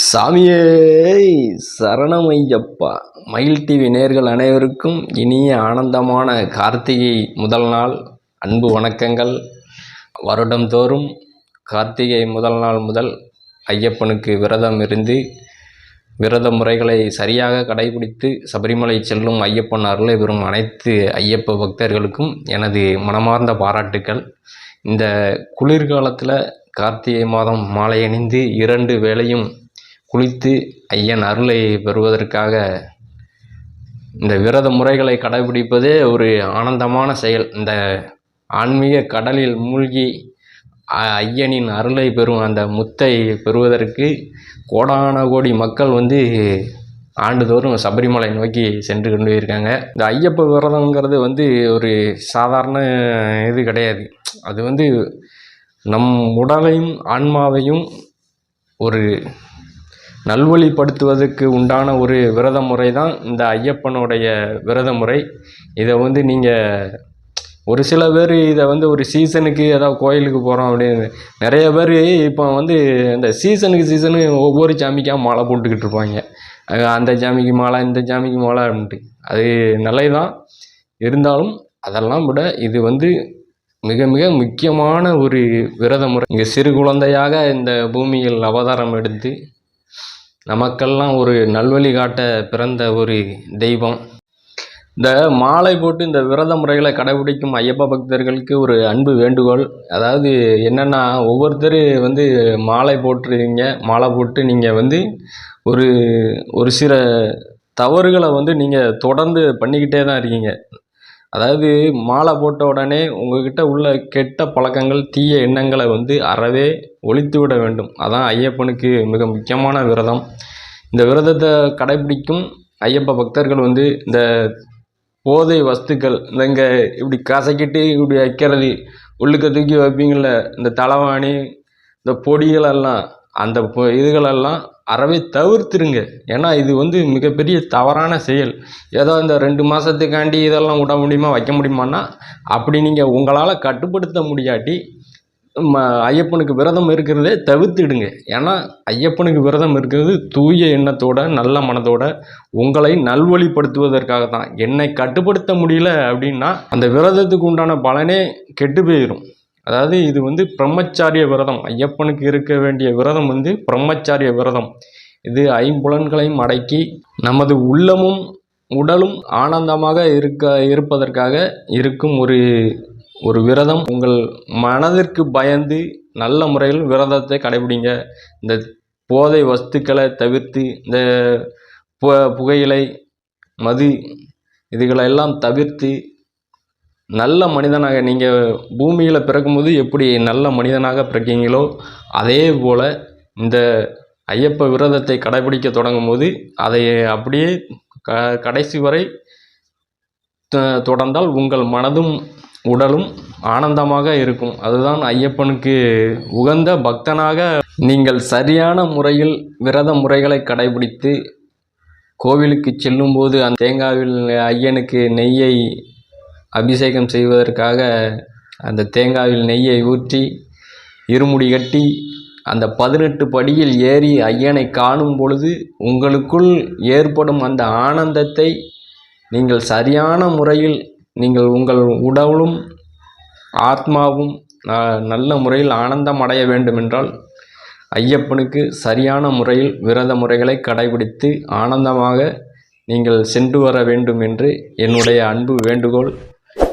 சாமியே சரணமையப்பா. மயில் டிவி நேர்கள் அனைவருக்கும் இனிய ஆனந்தமான கார்த்திகை முதல் நாள். அன்பு வணக்கங்கள். வருடந்தோறும் கார்த்திகை முதல் நாள் முதல் ஐயப்பனுக்கு விரதம் இருந்து விரத முறைகளை சரியாக கடைபிடித்து சபரிமலை செல்லும் ஐயப்பன் அருளை பெறும் அனைத்து ஐயப்ப பக்தர்களுக்கும் எனது மனமார்ந்த பாராட்டுக்கள். இந்த குளிர்காலத்தில் கார்த்திகை மாதம் மாலை அணிந்து இரண்டு வேளையும் குளித்து ஐயன் அருளை பெறுவதற்காக இந்த விரத முறைகளை கடைபிடிப்பதே ஒரு ஆனந்தமான செயல். இந்த ஆன்மீக கடலில் மூழ்கி ஐயனின் அருளை பெறும் அந்த முத்தை பெறுவதற்கு கோடான கோடி மக்கள் வந்து ஆண்டுதோறும் சபரிமலை நோக்கி சென்று கொண்டு இருக்காங்க. இந்த ஐயப்ப விரதங்கிறது வந்து ஒரு சாதாரண இது கிடையாது. அது வந்து நம் உடலையும் ஆன்மாவையும் ஒரு நல்வழிப்படுத்துவதற்கு உண்டான ஒரு விரத முறை தான் இந்த ஐயப்பனுடைய விரத முறை இதை வந்து நீங்கள் ஒரு சில பேர் இதை வந்து ஒரு சீசனுக்கு ஏதாவது கோயிலுக்கு போகிறோம் அப்படின்னு நிறைய பேர் இப்போ வந்து இந்த சீசனுக்கு சீசனு ஒவ்வொரு சாமிக்காக மாலை போட்டுக்கிட்டு இருப்பாங்க. அந்த சாமிக்கு மாலை இந்த சாமிக்கு மாலை அப்படின்ட்டு. அது நல்லது தான் இருந்தாலும் அதெல்லாம் விட இது வந்து மிக மிக முக்கியமான ஒரு விரத முறை இங்கே சிறு குழந்தையாக இந்த பூமியில் அவதாரம் எடுத்து நமக்கெல்லாம் ஒரு நல்வழி காட்ட பிறந்த ஒரு தெய்வம். இந்த மாலை போட்டு இந்த விரத முறைகளை கடைபிடிக்கும் ஐயப்ப பக்தர்களுக்கு ஒரு அன்பு வேண்டுகோள். அதாவது என்னென்னா ஒவ்வொருத்தர் வந்து மாலை போட்டுருவீங்க மாலை போட்டு நீங்கள் வந்து ஒரு ஒரு சில தவறுகளை வந்து நீங்கள் தொடர்ந்து பண்ணிக்கிட்டே தான் இருக்கீங்க. அதாவது மாலை போட்ட உடனே உங்ககிட்ட உள்ள கெட்ட பழக்கங்கள் தீய எண்ணங்களை வந்து அறவே ஒழித்து விட வேண்டும். அதான் ஐயப்பனுக்கு மிக முக்கியமான விரதம். இந்த விரதத்தை கடைபிடிக்கும் ஐயப்ப பக்தர்கள் வந்து இந்த போதை வஸ்துக்கள் இந்த இங்கே இப்படி கசக்கிட்டு இப்படி வைக்கிறது உள்ளுக்க தூக்கி வைப்பீங்கள இந்த தலைவாணி இந்த பொடிகளெல்லாம் அந்த பொ இதுகளெல்லாம் அறவே தவிர்த்துருங்க. ஏன்னா இது வந்து மிகப்பெரிய தவறான செயல். ஏதோ இந்த ரெண்டு மாதத்துக்காண்டி இதெல்லாம் விட முடியுமா வைக்க முடியுமான்னா அப்படி நீங்கள் உங்களால் கட்டுப்படுத்த முடியாட்டி ம ஐயப்பனுக்கு விரதம் இருக்கிறதே தவிர்த்துடுங்க. ஏன்னா ஐயப்பனுக்கு விரதம் இருக்கிறது தூய எண்ணத்தோட நல்ல மனதோட உங்களை நல்வழிப்படுத்துவதற்காக தான் என்னை கட்டுப்படுத்த முடியல அப்படின்னா அந்த விரதத்துக்கு உண்டான பலனே கெட்டு போயிடும் அதாவது இது வந்து பிரம்மச்சாரிய விரதம். ஐயப்பனுக்கு இருக்க வேண்டிய விரதம் வந்து பிரம்மச்சாரிய விரதம். இது ஐம்புலன்களையும் அடக்கி நமது உள்ளமும் உடலும் ஆனந்தமாக இருக்க இருப்பதற்காக இருக்கும் ஒரு ஒரு விரதம். உங்கள் மனதிற்கு பயந்து நல்ல முறையில் விரதத்தை கடைபிடிங்க. இந்த போதை வஸ்துக்களை தவிர்த்து இந்த பு புகையிலை மது இதுகளை எல்லாம் தவிர்த்து நல்ல மனிதனாக நீங்கள் பூமியில் பிறக்கும்போது எப்படி நல்ல மனிதனாக பிறக்கீங்களோ அதே போல் இந்த ஐயப்ப விரதத்தை கடைபிடிக்க தொடங்கும் போது அதை அப்படியே க கடைசி வரை தொடர்ந்தால் உங்கள் மனதும் உடலும் ஆனந்தமாக இருக்கும். அதுதான் ஐயப்பனுக்கு உகந்த பக்தனாக நீங்கள் சரியான முறையில் விரத முறைகளை கடைபிடித்து கோவிலுக்கு செல்லும்போது அந்த தேங்காவில் ஐயனுக்கு நெய்யை அபிஷேகம் செய்வதற்காக அந்த தேங்காயில் நெய்யை ஊற்றி இருமுடி கட்டி அந்த பதினெட்டு படியில் ஏறி ஐயனை காணும் பொழுது உங்களுக்குள் ஏற்படும் அந்த ஆனந்தத்தை நீங்கள் சரியான முறையில் நீங்கள் உங்கள் உடலும் ஆத்மாவும் நல்ல முறையில் ஆனந்தம் அடைய வேண்டுமென்றால் ஐயப்பனுக்கு சரியான முறையில் விரத முறைகளை கடைபிடித்து ஆனந்தமாக நீங்கள் சென்று வர வேண்டும் என்று என்னுடைய அன்பு வேண்டுகோள்.